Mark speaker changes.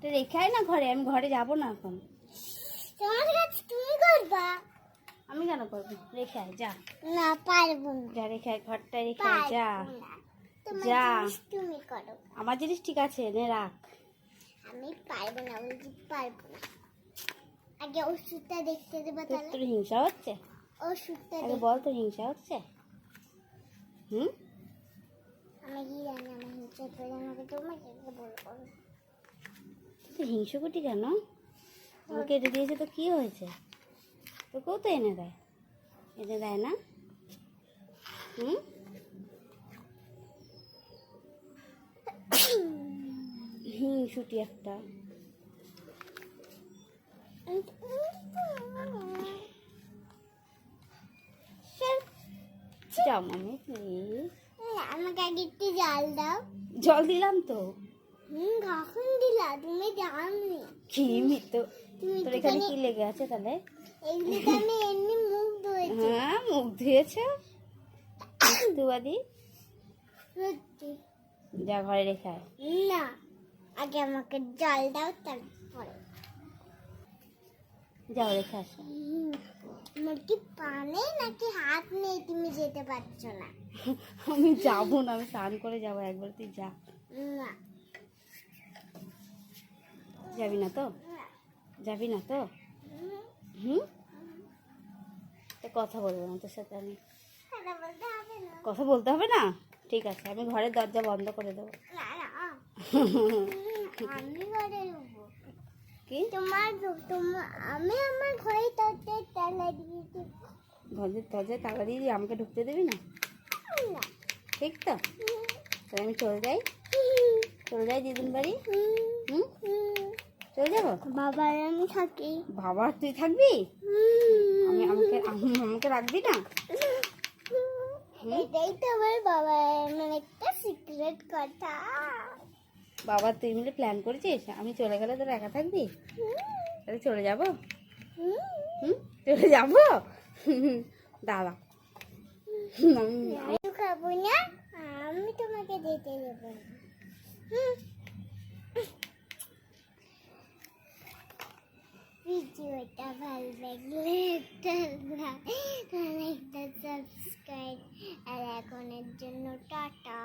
Speaker 1: তো রেখে আয় না ঘরে আমি ঘরে যাব না এখন।
Speaker 2: তোমার কাছে তুমি করবা?
Speaker 1: আমি কেন করব? রেখে আয় যা।
Speaker 2: না পারব না।
Speaker 1: যা রেখে আয় ঘরটায় রেখে আয় যা। যা।
Speaker 2: তুমি করো।
Speaker 1: আমার জিনিস ঠিক আছে নে রাখ।
Speaker 2: আমি পারব না বলছি পারব না। আগে ওষুধটা দেখতে দেবো তাহলে।
Speaker 1: তোর হিংসা হচ্ছে?
Speaker 2: ওষুধটা
Speaker 1: আগে বল তোর হিংসা হচ্ছে? হুম?
Speaker 2: আমি কি জানি আমার হিংসা করে আমাকে তোমাকে বলব
Speaker 1: তুই হিংসুকুটি কেন? আমাকে এনে দিয়েছে তো কি হয়েছে? তোকেও তো এনে দেয়। এনে দেয় না? হুম? হিংসুটি একটা। যাও মামি প্লিজ
Speaker 2: না, আমাকে একটু জাল দাও।
Speaker 1: জল দিলাম তো।
Speaker 2: কখন দিলা তুমি জানি
Speaker 1: কি মিতো। তোর এখানে কি লেগে আছে তাহলে?
Speaker 2: এগুলোতে আমি এমনি মুখ ধুয়েছি।
Speaker 1: হ্যাঁ মুখ ধুয়েছ? দুয়াদি
Speaker 2: সত্যি।
Speaker 1: যা ঘরে রেখে
Speaker 2: না আগে আমাকে জল দাও তারপরে।
Speaker 1: যাও রেখে আসো।
Speaker 2: আমার কি পা নাকি হাত নেই তুমি যেতে পারছ না।
Speaker 1: আমি যাব না আমি স্নান করে যাব একবার তুই যা।
Speaker 2: না।
Speaker 1: যাবি না তো? যাবি না তো?
Speaker 2: হুম,
Speaker 1: কথা বলব না তোর সাথে আমি।
Speaker 2: কথা বলতে হবে না?
Speaker 1: ঠিক আছে আমি ঘরের দরজা বন্ধ করে দেবো।
Speaker 2: আমি আমার
Speaker 1: ঘরের দরজায় তালা দিয়ে দিয়ে আমাকে ঢুকতে দিবি না? ঠিক তো? আমি চলে যাই। চলে যাই দিদিন বাড়ি? হুম? চলে যাব?
Speaker 2: বাবার আমি থাকি।
Speaker 1: বাবা তুই থাকবি? আমি আমাকে আম- আমাকে রাখবি না?
Speaker 2: এটাই তো আমার বাবার মানে একটা সিক্রেট কথা।
Speaker 1: বাবা তুই মিলে প্ল্যান করেছিস? আমি চলে গেলে তোর একা থাকবি? তাহলে চলে যাব? হুম। চলে যাব?
Speaker 2: দাদা খাব না আমি তোমাকে যেতে দেবো ভিডিওটা ভালো লাগলে একটা লাইক একটা সাবস্ক্রাইব আর এখনের জন্য টাটা